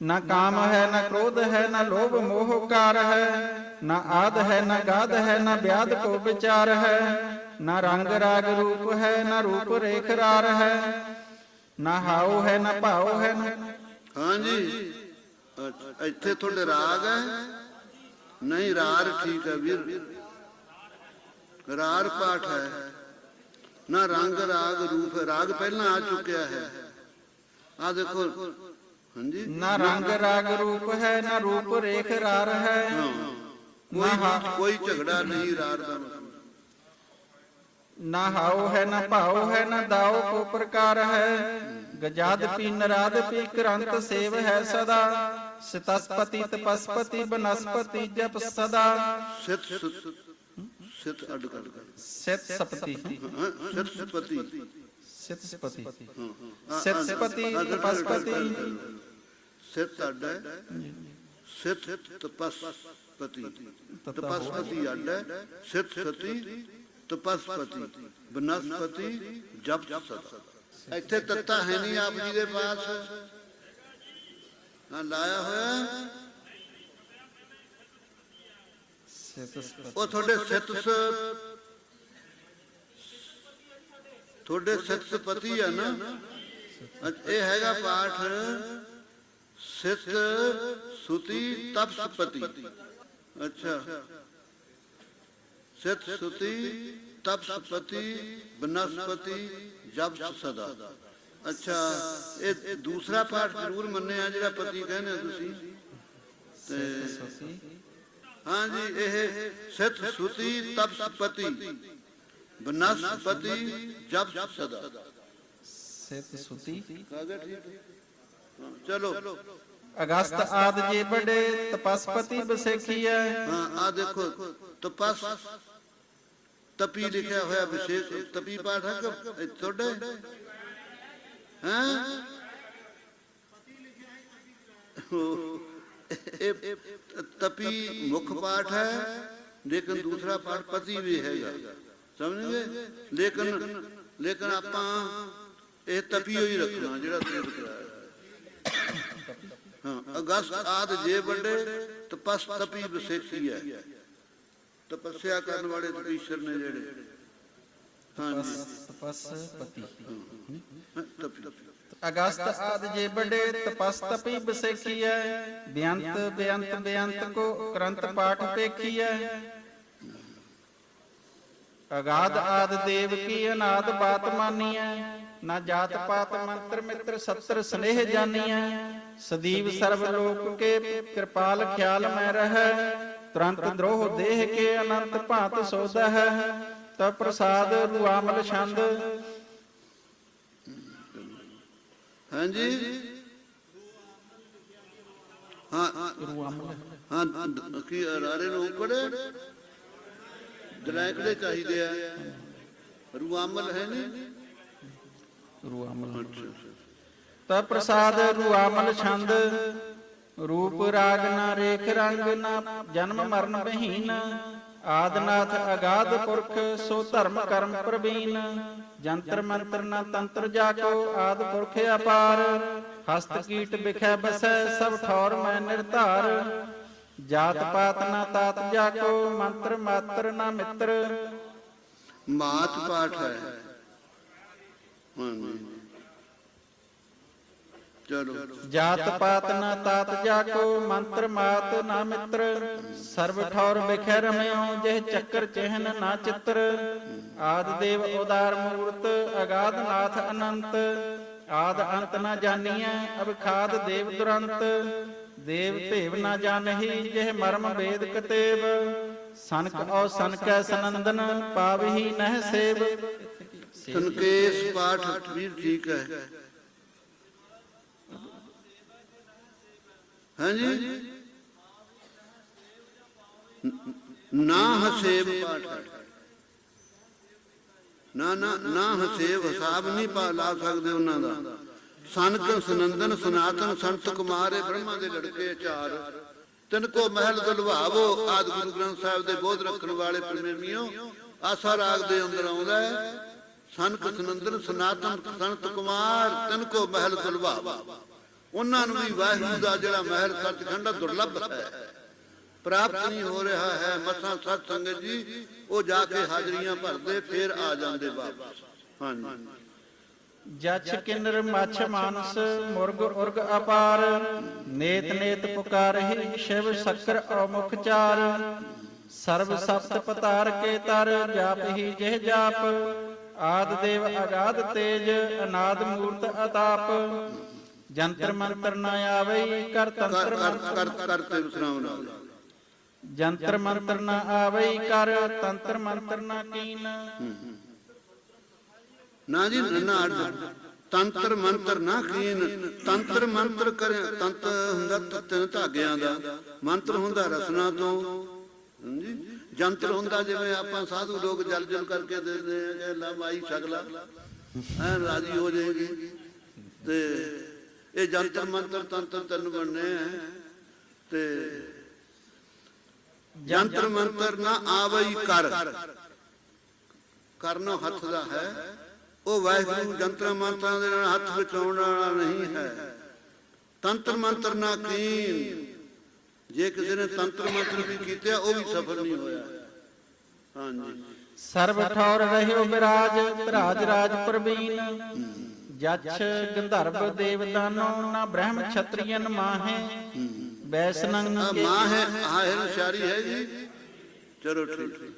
ਨਾ ਕਾਮ ਹੈ ਨਾ ਕ੍ਰੋਧ ਹੈ ਨਾ ਲੋਭ ਮੋਹ ਕਾਰ ਹੈ ਨਾ ਆਦ ਹੈ ਨਾ ਗਾਦ ਹੈ ਨਾ ਵਿਆਦ ਕੋ ਵਿਚਾਰ ਹੈ ਨਾ ਰੰਗ ਰਾਗ ਰੂਪ ਹੈ ਨਾ ਰੂਪ ਰੇਖ ਰਾਰ ਹੈ ਨਾ ਹਾਉ ਹੈ ਨਾ ਭਾਉ ਹੈ ਨਾ ਹਾਂਜੀ ਇੱਥੇ ਤੁਹਾਡੇ ਰਾਗ ਹੈ ਨਹੀਂ ਰਾਰ ਠੀਕ ਹੈ ਵੀਰ ਰਾਰ ਪਾਠ ਹੈ ਨਾ ਰੰਗ ਰਾਗ ਰੂਪ ਰਾਗ ਪਹਿਲਾਂ ਆ ਚੁੱਕਿਆ ਹੈ ਆ ਦੇਖੋ ਹਾਂਜੀ ਨਾ ਰੰਗ ਰਾਗ ਰੂਪ ਹੈ ਨਾ ਰੂਪ ਰੇਖ ਰਾਰ ਹੈ ਹਾਂ। ਕੋਈ ਕੋਈ ਝਗੜਾ ਨਹੀਂ ਰਾਰ ਦਾ ਮਤਲਬ। ਨਾ ਹਾਉ ਹੈ ਨਾ ਭਾਉ ਹੈ ਨਾ ਦਾਉ ਕੋ ਪ੍ਰਕਾਰ ਹੈ ਗਜਾਦ ਪੀ ਨਰਾਦ ਪੀ ਕਰੰਤ ਸੇਵ ਹੈ ਸਦਾ ਸਤਸਪਤੀ ਤਪਸਪਤੀ ਬਨਸਪਤੀ ਜਪ ਸਦਾ ਸਿਤ ਸਿਤ ਸਿਤ ਅੱਡ ਕਰ ਕਰ ਸਿਤ ਸਪਤੀ ਹਾਂ, ਸਿਤ ਸਪਤੀ ਸਿਤ ਸਿਤ ਤਪਸਪਤੀ। ਤਪਸਪਤੀ ਤਪਸਪਤੀ ਸਿਤ ਸਤੀ, ਤਪਸਪਤੀ। ਬਨਸਪਤੀ ਜਪ ਸਦਾ ਇੱਥੇ ਤੱਤਾ ਹੈ ਨਹੀਂ ਆਪ ਜੀ ਦੇ ਪਾਸ। ਹਾਂ ਲਾਇਆ ਹੋਇਆ। ਉਹ ਤੁਹਾਡੇ ਸਿਤ ਤੁਹਾਡੇ ਸਿਤ ਆ ਨਾ। ਇਹ ਹੈਗਾ ਪਾਠ। ਸਿਤ ਸੁਤੀ ਤਪਸਪਤੀ ਅੱਛਾ ਸਿਤ ਸੁਤੀ ਤਪਸਪਤੀ ਬਨਸਪਤੀ ਜਪ ਸਦਾ ਅੱਛਾ ਇਹ ਇਹ ਦੂਸਰਾ ਪਾਠ ਜ਼ਰੂਰ ਮੰਨਿਆ ਜਿਹੜਾ ਪਤੀ ਕਹਿੰਦੇ ਹੋ ਤੁਸੀਂ ਤੇ ਸਪਤੀ ਹਾਂਜੀ ਇਹ ਸਿਤ ਸੁਤੀ ਤਪਸਪਤੀ ਬਨਸਪਤੀ ਜਪ ਸਦਾ ਸਿਤ ਸੁਤੀ ਕਾਗਾ ਠੀਕ ਹਾਂ, ਚਲੋ ਅਗਸਤ ਆਦ ਜੇ ਬੜੇ ਤਪਸਪਤੀ ਬਸੇਖੀਐ ਹਾਂ ਆ ਦੇਖੋ ਤਪਸ ਤਪੀ ਲਿਖਿਆ ਹੋਇਆ ਵਿਸ਼ੇਸ਼ ਤਪੀ ਪਾਠ ਹੈ ਕਿ ਇਹ ਤੁਹਾਡੇ ਹਾਂ ਇਹ ਤਪੀ ਮੁੱਖ ਪਾਠ ਹੈ ਲੇਕਿਨ ਦੂਸਰਾ ਪਾਠ ਪਤੀ ਵੀ ਹੈਗਾ ਸਮਝਗੇ ਲੇਕਿਨ ਲੇਕਿਨ ਆਪਾਂ ਇਹ ਤਪੀ ਹੋਈ ਰੱਖਣਾ ਜਿਹੜਾ ਤੁਸੀਂ ਕਰਾਇਆ ਹਾਂ ਅਗਸਤ ਆਦ ਜੇ ਵੱਡੇ ਤਪਸ ਤਪੀ ਵਿਸੇਖੀ ਹੈ। ਤਪੱਸਿਆ ਕਰਨ ਵਾਲੇ ਤਪੀਸ਼ਰ ਨੇ ਜਿਹੜੇ। ਹਾਂਜੀ। ਤਪਸਪਤੀ ਤਪੀ। ਅਗਸਤ ਆਦ ਜੇ ਬੜੇ ਤਪਸ ਤਪੀ ਬਸੇਖੀਐ ਬਿਆੰਤ ਬਿਆੰਤ ਬਿਆੰਤ ਕੋ ਕਰੰਤ ਪਾਠ ਪੇਖੀਐ ਅਗਾਧ ਆਦ ਦੇਵ ਕੀ ਅਨਾਦ ਬਾਤ ਮਾਨੀਐ ਨਾ ਜਾਤ ਪਾਤ ਮੰਤਰ ਮਿੱਤਰ ਸੱਤਰ ਸਨੇਹ ਜਾਨੀਐ ਸਦੀਵ ਸਰਬ ਲੋਕ ਕੇ ਕਿਰਪਾਲ ਖਿਆਲ ਮੈਂ ਰਹੈ ਤੁਰੰਤ ਦਰੋਹ ਦੇਹ ਕੇ ਅਨੰਤ ਭਾਂਤ ਸੋਦਾ ਹੈ ਤਾ ਪ੍ਰਸਾਦ ਰੁਆਮਲ ਛੰਦ। ਹਾਂਜੀ। ਹਾਂ ਹਾਂ ਕੀ ਰਾਰੇ ਨੂੰ ਉਕੜੇ ਦਲਾਇਕੜੇ ਚਾਹੀਦੇ ਆ। ਰੂਆਮਲ ਹੈ ਨਹੀਂ? ਰੁਆਮਲ। ਅੱਛਾ। ਤਾ ਪ੍ਰਸਾਦ ਰੁਆਮਲ ਛੰਦ, ਰੂਪ ਰਾਗ ਨਾ ਰੇਖ ਰੰਗ ਨਾ ਜਨਮ ਮਰਨ ਬਹੀਨ ਆਦਨਾਥ ਅਗਾਧ ਪੁਰਖ ਸੋ ਧਰਮ ਕਰਮ ਪ੍ਰਵੀਨ, ਜੰਤਰ ਮੰਤਰ ਨਾ ਤੰਤਰ ਜਾਕੋ ਆਦ ਪੁਰਖ ਅਪਾਰ, ਹਸਤ ਕੀਟ ਬਿਖੈ ਬਸੈ ਸਭ ਠੌਰ ਮੈਂ ਨਿਰਧਾਰ, ਜਾਤ ਪਾਤ ਨਾ ਤਾਤ ਜਾਕੋ ਮੰਤਰ ਮਾਤਰ ਨਾ ਮਿੱਤਰ। ਮਾਤ ਪਾਠ ਹੈ। ਹਾਂਜੀ। ਜਾਤ ਪਾਤ ਨਾ ਤਾਤ ਜਾਕੋ ਮੰਤਰ ਮਾਤ ਨਾ ਮਿੱਤਰ, ਸਰਬ ਠੌਰ ਬਿਖੈ ਰਮਿਓ ਜਿਹ ਚੱਕਰ ਚਿਹਨ ਨਾ ਚਿੱਤਰ। ਆਦ ਦੇਵ ਉਦਾਰ ਮੂਰਤ, ਅਗਾਧ ਨਾਥ ਅਨੰਤ। ਆਦ ਅੰਤ ਨਾ ਜਾਣੀਐ ਅਬ ਦੇਵ ਦੁਰੰਤ। ਦੇਵ ਭੇਵ ਨਾ ਜਾਣਹੀ ਜਿਹ ਮਰਮ ਵੇਦ ਕਤੇਵ। ਸਨਕ ਔ ਸਨਕੈ ਸਨੰਦਨ, ਪਾਵਹੀ ਨਹਿ ਸੇਵ। ਸੰਕੇਸ਼ ਪਾਠ ਵੀ ਠੀਕ ਹੈ ਹਾਂਜੀ। ਨਾ ਹਸੇਬ ਪਾਠ ਨਾ ਨਾ ਨਾ ਹਸੇਬ ਹਿਸਾਬ ਨਹੀਂ ਪਾ ਲਾ ਸਕਦੇ ਉਹਨਾਂ ਦਾ। ਸਨਕ, ਸਨੰਦਨ, ਸਨਾਤਨ, ਸੰਤ ਕੁਮਾਰੇ ਬ੍ਰਹਮਾ ਦੇ ਲੜਕੇ ਚਾਰ ਤਿਨ ਕੋ ਮਹਿਲ ਦੁਲਵਾਵੋ, ਆਦ ਗੁਰੂ ਗ੍ਰੰਥ ਸਾਹਿਬ ਦੇ ਬੋਧ ਰੱਖਣ ਵਾਲੇ ਪ੍ਰੇਮੀਓ, ਆਸਾ ਰਾਗ ਦੇ ਅੰਦਰ ਆਉਂਦਾ ਹੈ। ਸਨਕ, ਸਨੰਦਨ, ਸਨਾਤਨ, ਸੰਤ ਕੁਮਾਰ, ਤਿੰਨ ਕੋ ਮਹਿਲ ਦੁਲਵਾਵੋ। ਉਹਨਾਂ ਨੂੰ ਵੀ ਵਾਹਿਗੁਰੂ ਦਾ ਜਿਹੜਾ ਮਹਿਲ ਸੱਚਖੰਡ ਆ, ਹੈ। ਪ੍ਰਾਪਤ ਨਹੀਂ ਹੋ ਰਿਹਾ ਹੈ ਮਸਾਂ ਸਤ ਸੰਗਤ ਜੀ ਉਹ ਜਾ ਕੇ ਹਾਜ਼ਰੀਆਂ ਭਰਦੇ ਫਿਰ ਆ ਜਾਂਦੇ ਵਾਪਸ। ਹਾਂਜੀ। ਜਛ ਕਿਨਰ ਮਛ ਮਾਨਸ ਮੁਰਗ ਉਰਗ ਅਪਾਰ ਨੇਤ ਨੇਤ ਪੁਕਾਰਹਿ ਸ਼ਿਵ ਸ਼ਕਰ ਅਮੁਖ ਚਾਰ। ਸਰਬ ਸਪਤ ਪਤਾਰ ਕੇ ਤਰ ਜਾਪਹਿ ਜਿਹ ਜਾਪ। ਆਦ ਦੇਵ ਅਗਾਧ ਤੇਜ ਅਨਾਦ ਮੂਰਤ ਅਤਾਪ। ਜੰਤਰ ਮੰਤਰ ਨ ਆਵਈ ਕਰ ਤੰਤਰ ਕਰ ਮੰਤਰ ਕਰ ਕਰਤੇ ਵਿਸਰਾਮ ਨਾਲ ਜੰਤਰ ਮੰਤਰ ਨ ਆਵਈ ਕਰ ਤੰਤਰ ਮੰਤਰ ਨ ਕੀਨ। ਨਾ ਜੀ ਨਾ ਤੰਤਰ ਮੰਤਰ ਨਾ ਕੀਨ। ਤੰਤਰ ਮੰਤਰ ਕਰੇ ਤੰਤ ਹੁੰਦਾ ਤ- ਤਿੰਨ ਧਾਗਿਆਂ ਦਾ। ਮੰਤਰ ਹੁੰਦਾ ਰਸਨਾ ਤੋਂ। ਜੰਤਰ ਹੁੰਦਾ ਜਿਵੇਂ ਆਪਾਂ ਸਾਧੂ ਲੋਕ ਜਲ ਜਲ ਕਰਕੇ ਦਿੰਦੇ ਆ ਜੇ ਲਾ ਮਾਈ ਛਗਲਾ ਐ ਰਾਜੀ ਹੋ ਜਾਏਗੀ। ਤੇ ਇਹ ਜੰਤਰ ਮੰਤਰ ਤੰਤਰ ਤਿੰਨ ਬਣਨੇ ਤੇ ਜੰਤਰ ਮੰਤਰ ਨਾ ਆਵਈ ਕਰ। ਕਰਨੋਂ ਹੱਥ ਦਾ ਹੈ। ਉਹ ਵਾਹਿਗੁਰੂ ਜੰਤਰ ਮੰਤਰਾਂ ਦੇ ਨਾਲ ਹੱਥ ਵਿੱਚ ਵਾਲਾ ਨਹੀਂ ਹੈ। ਤੰਤਰ ਮੰਤਰ ਨਾ ਕੀਨ ਜੇ ਕਿਸੇ ਨੇ ਤੰਤਰ ਮੰਤਰ ਵੀ ਕੀਤੇ, ਉਹ ਵੀ ਸਫਲ ਨਹੀਂ ਹੋਇਆ। ਹਾਂਜੀ। ਸਰਬ ਠੌਰ ਰਹਿਓ ਬਿਰਾਜ, ਧਰਾਜ ਰਾਜ ਪ੍ਰਵੀਨ। ਜਛ ਗੰਧਰਵ ਦੇਵਦਾਨੋ ਨਾ ਬ੍ਰਹਮ ਛਤਰੀਅਨ ਮਾਹੇ। ਬੈਸਨੰ ਆ ਕੇ ਮਾਂ ਹੈ ਆਹਿਰ ਸ਼ਾਰੀ ਹੈ ਜੀ। ਚਲੋ ਠੀਕ ਠੀਕ।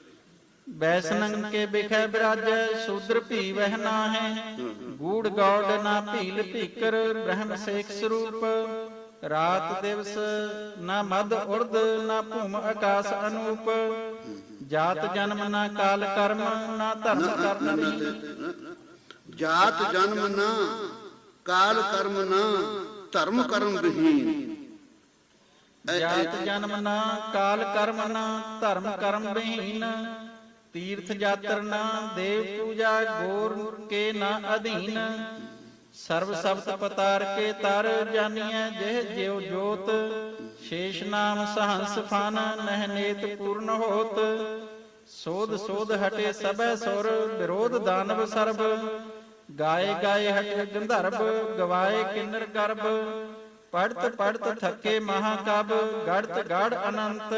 ਬੈਸਨੰ ਕੇ ਬਿਖੈ ਬਿਰਾਜੈ ਸ਼ੂਦਰ ਭੀ ਵਹਿ ਨਾਹੈ। ਗੂੜ ਗੌੜ ਨਾ ਭੀਲ ਭੀਕਰ ਬ੍ਰਹਮ ਸੇਖ ਸਰੂਪ। ਰਾਤ ਦਿਵਸ ਨਾ ਮਦ ਉਰਦ ਨਾ ਭੂਮ ਆਕਾਸ ਅਨੂਪ। ਜਾਤ ਜਨਮ ਨਾ ਕਾਲ ਕਰਮ ਨਾ ਧਰਮ ਕਰਨ ਦੀ ਜਾਤ ਜਨਮ ਨਾ ਕਾਲ ਕਰਮ ਨਾ ਧਰਮ ਕਰਮ ਬਹੀਨ। ਜਾਤ ਜਨਮ ਨਾ ਕਾਲ ਕਰਮ ਨਾ ਧਰਮ ਕਰਮ ਬਹੀਨ। ਤੀਰਥ ਯਾਤਰ ਨਾ ਦੇਵ ਪੂਜਾ ਗੋਰ ਕੇ ਨਾ ਅਧੀਨ। ਸਰਬ ਸਬਤ ਪਤਾਰ ਕੇ ਤਰ ਜਾਨੀਐ ਜਿਹ ਜਿਉ ਜੋਤ। ਸ਼ੇਸ਼ ਨਾਮ ਸਹੰਸ ਫਨ ਨਹਿ ਨੇਤ ਪੂਰਨ ਹੋਤ। ਸੋਧ ਸੋਧ ਹਟੇ ਸਭੈ ਸੁਰ ਵਿਰੋਧ ਦਾਨਵ ਸਰਬ। ਗਾਏ ਗਾਏ ਹਟੇ ਗੰਧਰਵ ਗਵਾਏ ਕਿੰਨਰ ਕਰਬ। ਪੜਤ ਪੜਤ ਥੱਕੇ ਮਹਾਕਬ ਗੜਤ ਗੜ ਅਨੰਤ।